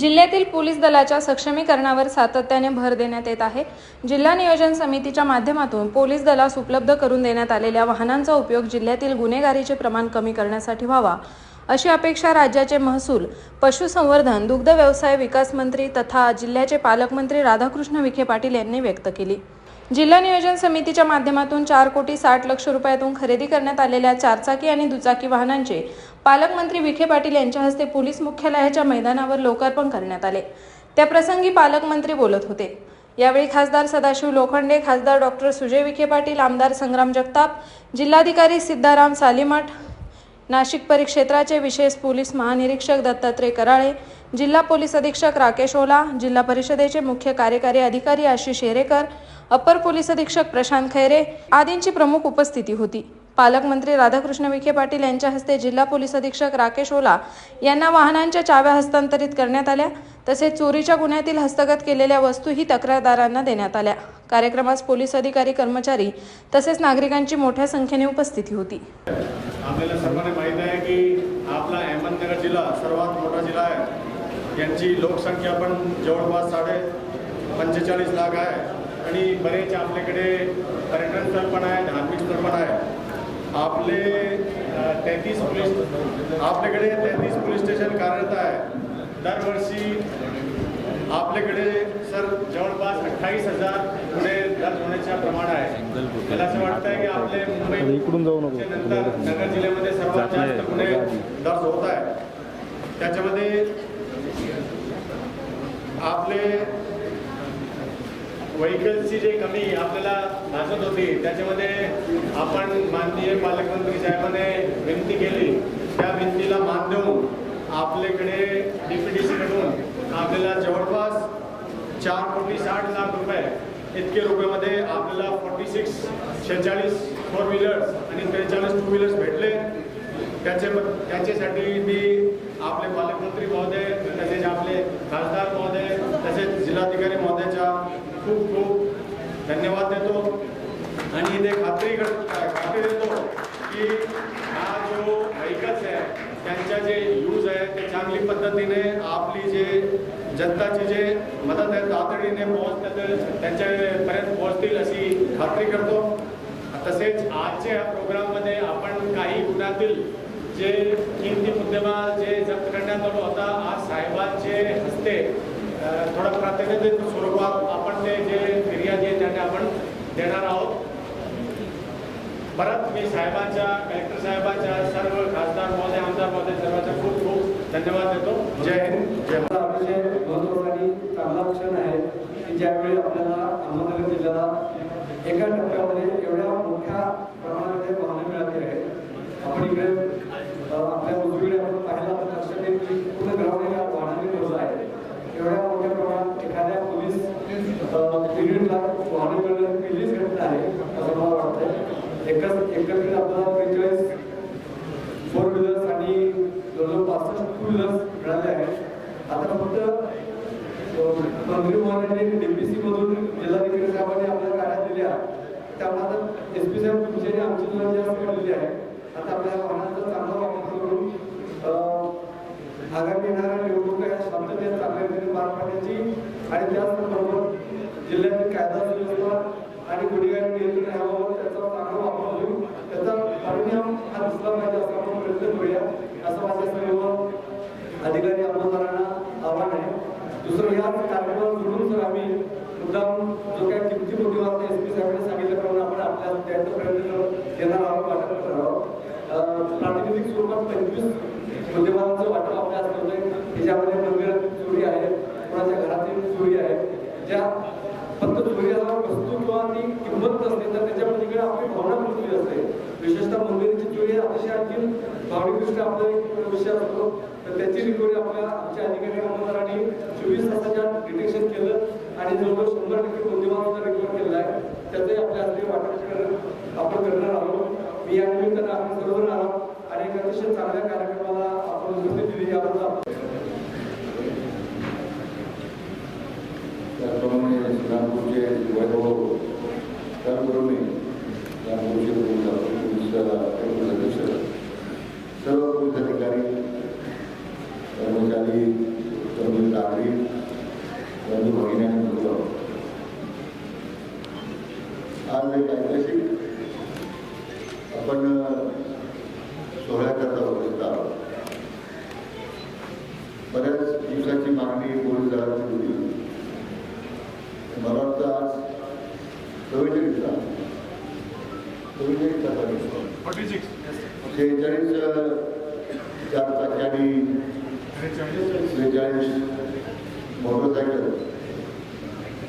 जिल्ह्यातील पोलीस दलाच्या सक्षमीकरणावर सातत्याने भर देण्यात येत आहे. जिल्हा नियोजन समितीच्या माध्यमातून पोलीस दलास उपलब्ध करून देण्यात आलेल्या वाहनांचा उपयोग जिल्ह्यातील गुन्हेगारीचे प्रमाण कमी करण्यासाठी व्हावा. अशी अपेक्षा राज्याचे महसूल पशुसंवर्धन दुग्ध व्यवसाय विकास मंत्री तथा जिल्ह्याचे पालकमंत्री राधाकृष्ण विखे पाटील यांनी व्यक्त केली. जिल्हा नियोजन समितीच्या माध्यमातून चार कोटी साठ लक्ष रुपयातून खरेदी करण्यात आलेल्या चारचाकी आणि दुचाकी वाहनांचे पालकमंत्री विखे पाटील यांच्या हस्ते पोलीस मुख्यालयाच्या मैदानावर लोकार्पण करण्यात आले. त्याप्रसंगी पालकमंत्री बोलत होते. यावेळी खासदार सदाशिव लोखंडे खासदार डॉक्टर सुजय विखे पाटील आमदार संग्राम जगताप जिल्हाधिकारी सिद्धाराम सालीमठ नाशिक परिक्षेत्राचे विशेष पोलीस महानिरीक्षक दत्तात्रय कराळे जिल्हा पोलीस अधीक्षक राकेश ओला जिल्हा परिषदेचे मुख्य कार्यकारी अधिकारी आशिष शेरेकर अपर पोलीस अधीक्षक प्रशांत खैरे आदींची प्रमुख उपस्थिती होती. पालकमंत्री राधाकृष्ण विखे पाटील यांच्या हस्ते जिल्हा पोलीस अधीक्षक राकेश ओला यांना वाहनांच्या चाव्या हस्तांतरित करण्यात आल्या तसेच चोरीच्या गुन्ह्यातील हस्तगत केलेल्या वस्तूही तक्रारदारांना देण्यात आल्या. कार्यक्रमास पोलीस अधिकारी कर्मचारी तसेच नागरिकांची मोठ्या संख्येने उपस्थिती होती. आपल्याला सर्वांना माहीत आहे की आपला अहमदनगर जिल्हा सर्वात यांची लोकसंख्या पण जवळपास साडे पंचेचाळीस लाख आहे. आणि बरेच आपल्याकडे पर्यटन स्थळ पण आहे धार्मिक स्थळ पण आहे. आपले तेहतीस पोलीस आपल्याकडे तेहतीस पोलीस स्टेशन कार्यरत आहे. दरवर्षी आपल्याकडे सर जवळपास अठ्ठावीस हजार गुन्हे दर्ज होण्याच्या प्रमाण आहे. मला असं वाटतं आहे की आपले मुंबई इकडून जाऊ नको. नंतर नगर जिल्ह्यामध्ये सर्वात जास्त गुन्हे दर्ज होत आहे. त्याच्यामध्ये आपले व्हेकल्सची जे कमी आपल्याला भासत होती त्याच्यामध्ये आपण माननीय पालकमंत्री साहेबाने विनंती केली. त्या विनंतीला मान देऊन आपल्याकडे डीपीडीसीकडून आपल्याला जवळपास चार कोटी साठ लाख रुपये इतके रुपयामध्ये आपल्याला फोर्टी सिक्स शेहेचाळीस फोर व्हीलर्स आणि त्रेचाळीस टू व्हीलर्स भेटले. त्याचे त्याच्यासाठी मी आपले पालकमंत्री महोदय तसेच आपले खासदार महोदय तसेच जिल्हाधिकारी महोदयाचा खूप खूप धन्यवाद देतो. आणि ते खात्री खात्री देतो की हा जो व्हेकल्स आहे त्यांच्या जे यूज आहे ते चांगली पद्धतीने आपली जे जनताची जे मदत आहे तातडीने पोहोचतात त्यांच्यापर्यंत पोहोचतील अशी खात्री करतो. तसेच आजच्या या प्रोग्राममध्ये आपण काही गुणातील जे किमती मुद्देमाल जे जप्त करण्यात आलो होता आज साहेबांचे हस्ते थोडा थोडं स्वरूपात आपण ते जे फिर्यादी आहे त्यांना आपण देणार आहोत. परत मी साहेबांच्या कलेक्टर साहेबांच्या सर्व खासदार महोदय आमदार महोदय सर्वांचा खूप खूप धन्यवाद देतो. जय हिंद. जय आता अतिशय चांगला क्षण आहे की ज्यावेळी आपल्याला अहमदनगर जिल्ह्याला एका टप्प्यामध्ये एवढ्या मोठ्या प्रमाणामध्ये वाहनं मिळाली आहे आपण इकडे आपल्या उजवीकडे आपण पाहिला तर लक्षात येईल की पूर्ण ग्राउंड या वाहनाने भरलं आहे. एवढ्या मोठ्या प्रमाणात एखाद्या पोलीस युनिटला वाहन मिळणं पहिलीच घटना आहे असं मला वाटतंय. एकच एकत्रित आपल्याला त्रेचाळीस फोर व्हीलर्स आणि जवळजवळ पासष्ट टू व्हीलर्स मिळाले आहेत आता फक्त अं, मंत्री महोदयांनी डीपीसी मधून जिल्हाधिकारी साहेबांनी आपल्या कार्यात दिल्या त्यामुळे आता एस पी साहेब तुमच्याने आमची तुला जास्त काढलेली आहे आता आपल्या वाहनाचा चांगला वापर करून अं, आगामी येणाऱ्या निवडणुका या शांततेत चांगल्या रीतीने पार पाडण्याची आणि त्याचबरोबर जिल्ह्यातील कायदा सुव्यवस्था आणि गुन्हेगारी नियंत्रण याबाबत त्याचा चांगला वापर होईल त्याचा परिणाम हा दिसला पाहिजे असा आपण प्रयत्न करूया. असं माझ्या सर्व अधिकारी आमदारांना आव्हान आहे. दुसरं या कार्यक्रमात जोडून जर आम्ही मुद्दाम जो काही किमती मोठी मुद्देवाद एस पी साहेबांनी सांगितल्याप्रमाणे आपण आपल्या द्यायचा प्रयत्न येणार आहोत वाटप करणार आहोत. प्रातिनिधिक स्वरूपात पंचवीस मुद्देवादाचं वाटप त्याच्यामध्ये मंदिरातील चोरी आहे. कोणाच्या घरातील चोरी आहे. ज्या फक्त चोरीला वस्तू किंवा ती किंमत नसते तर त्याच्या पलीकडे आपली भावना पोचली असते. विशेषतः मंदिराची चोरी अतिशय आणखी भावनिकदृष्ट्या आपला एक विषय असतो. तर त्याची रिकव्हरी आपल्या आमच्या अधिकारी अंमलदारांनी चोवीस तासाच्या डिटेक्शन केलं आणि जवळजवळ शंभर टक्के बुद्धिमानाचा रिकव्हर केलेला आहे. त्याचंही आपल्या हस्ते वाटप आपण करणार आहोत. मी या निमित्तानं आम्ही सर्व आहोत आणि एक अतिशय चांगल्या कार्यक्रम rambutnya juga orang kan berumur rambutnya pun tak bisa pun tak bisa so kita cari mencari terbit tari dan begini yang betul Alhamdulillah शेहेचाळीस चार चाकी त्रेचाळीस मोटरसायकल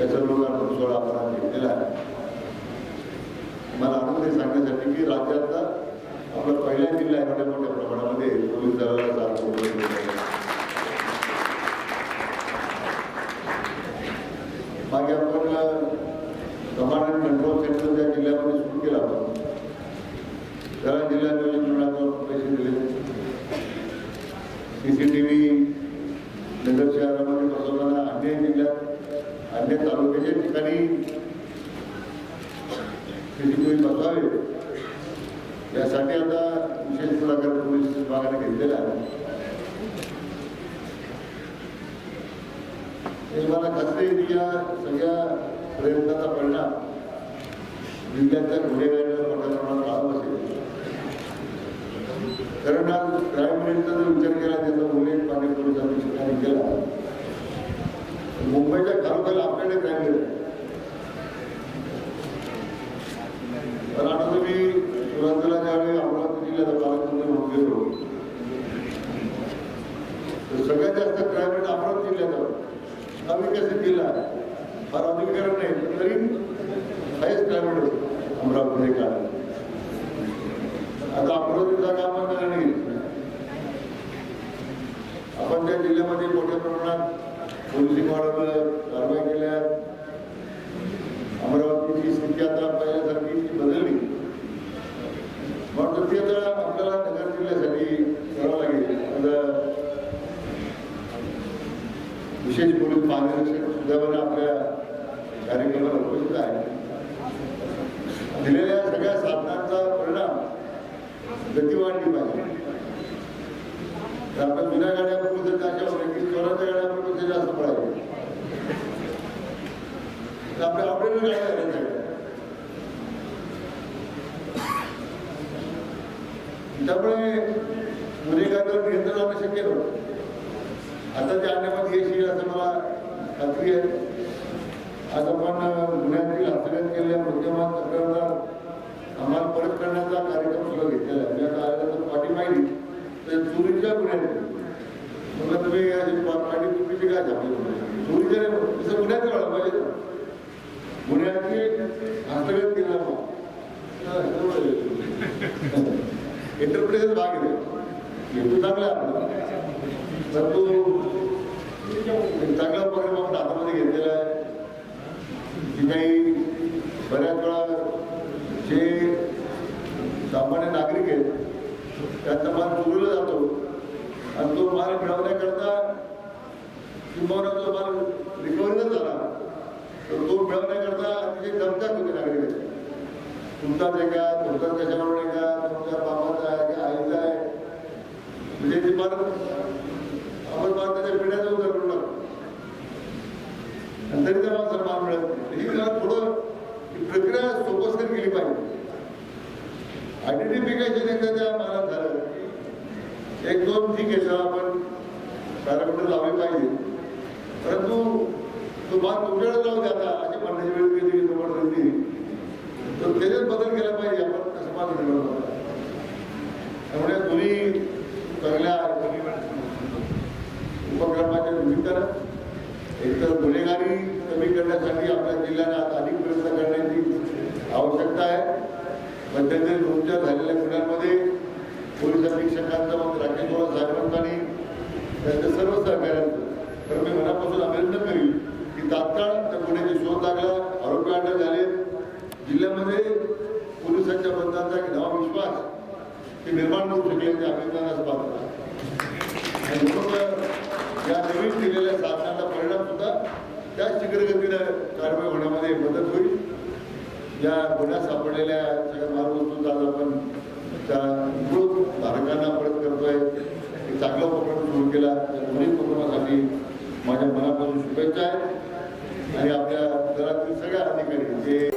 याचा लोकांना सोहळा आपण घेतलेला आहे मला आनंद सांगण्यासाठी की राज्यातला आपला पहिला जिल्हा आहे एवढ्या मोठ्या प्रमाणामध्ये पोलीस दलाला साथ उपलब्ध झाली आहे. मागे आपण कमांड अँड कंट्रोल सेंटर त्या जिल्ह्यामध्ये सुरू केला होता त्याला जिल्हा नियोजन मंडळाकडून पैसे दिले C C T V Nagar शहरामध्ये बसवताना अन्य जिल्ह्यात अन्य तालुक्याच्या ठिकाणी सी सी टी व्ही बसवावे यासाठी आता विशेष पुढाकार पोलीस विभागाने घेतलेला आहे. मला खात्री आहे या सगळ्या प्रयत्नाचा परिणाम? जिल्ह्यातल्या गुन्हेगारीवर मोठ्या प्रमाणात कारण आज क्राईम रेटचा जर विचार केला त्याचा उल्लेख पाणी पोलिसांनी ठिकाणी केला. मुंबईच्या खालोखाल आपल्याकडे क्राईम रेट आहे पण आता तुम्ही सुरुवातीला ज्यावेळी अमरावती जिल्ह्याचा पालकमंत्री म्हणून गेलो तर सगळ्यात जास्त क्राईम रेट अमरावती जिल्ह्याचा अविकसित जिल्हा फार अधिकरण नाही तरी हायस्ट क्राईम रेट होतो कारण काळ आता अमरावतीचा काम नाही आपण त्या जिल्ह्यामध्ये मोठ्या प्रमाणात पोलिसिंग वाढवलं कारवाई केल्या. अमरावतीची स्थिती आता पहिल्यासारखी बदलली. म्हणून ती आता आपल्याला नगर जिल्ह्यासाठी करावं लागेल. आता विशेष पोलीस महानिरीक्षक सुद्धा पण आपल्या कार्यक्रमाला उपस्थित आहे दिलेल्या सगळ्या साधनांचा परिणाम गती वाढली पाहिजे. म्हणजे तर आपल्या जुन्या गाड्याबरोबर जर अशा होत्या की चोराच्या गाड्याबरोबर ते जास्त पडायचे तर आपल्या ऑपरेटर गाड्या? झाल्या त्यामुळे गुन्हेगारांवर नियंत्रण आणणं शक्य नव्हतं. आता त्या आणण्यामध्ये यश येईल असं मला खात्री आहे. आज आपण गुन्ह्यातील हस्तगत केलेल्या मुद्देमाल तक्रारदार आम्हाला परत करण्याचा कार्यक्रम सुद्धा घेतलेला आहे या कार्यालयात पाठी पाहिली तर चोरीच्या गुन्ह्यात तुम्ही अशी पा- पाठी काय झाली नाही, तसं गुन्ह्यात व्हायला पाहिजे ना. गुन्ह्याची हस्तगत केला इंटरप्रिटेशन भाग आहे हेतू चांगला आहे आपला. चांगला उपक्रम आपण हातामध्ये घेतलेला आहे. की काही बऱ्याच वेळा जे सामान्य नागरिक आहेत त्यांचा मान चोरीला जातो. आणि तो माल मिळवण्याकरता किंबहुना तो माल रिकव्हरीचा झाला तर तो मिळवण्याकरता अतिशय दमदार होते नागरिक तुमचाच आहे का तुमचा कशावर आहे का तुमच्या बाबाचा आहे का आईचा आहे म्हणजे ते माल आपण माल त्याच्या पिढ्याचा उद्धार आणि तरी त्या माणसाला माल। मिळत नाही ही थोडं प्रक्रिया सोपस्कर केली पाहिजे आयडेंटिफिकेशन एकदा त्या मालात झालं एक दोन ठीक आहे सर आपण पॅरामीटर लावले पाहिजे. परंतु तो तुमच्याकडे जाऊ द्या आता. अशी म्हणण्याची वेळ गेली की तर त्याच्यात बदल केला पाहिजे. आपण कसं माल त्यामुळे दोन्ही चांगल्या उपक्रमाच्या निमित्तानं एकतर गुन्हेगारी कमी करण्यासाठी आपल्या जिल्ह्याने आता अधिक प्रयत्न करण्याची आवश्यकता आहे मध्यंतरी तुमच्या झालेल्या गुन्ह्यांमध्ये पोलीस अधीक्षकांचं मग राकेश बोरा आणि त्यांच्या सर्व सहकार्यांचं. तर मी मनापासून अभिनंदन करील की तात्काळ त्या गुन्ह्याचे शोध लागला आरोपी अटक झाले. जिल्ह्यामध्ये पोलिसांच्या बंधांचा एक नवा विश्वास ते निर्माण करू शकले ते अभिनंदनास पात्र आणि म्हणून या नवीन दिलेल्या साधनांचा परिणाम सुद्धा त्याच शीघ्रगतीनं कारवाई होण्यामध्ये मदत होईल. या गुन्ह्यात सापडलेल्या सगळ्या मालवस्तूंचा आज आपण त्या मूळ धारकांना परत करतोय. एक चांगला उपक्रम सुरू केला. त्या दोन्ही उपक्रमासाठी माझ्या मनापासून शुभेच्छा आहेत आणि आपल्या दलातील सगळ्या अधिकारी जे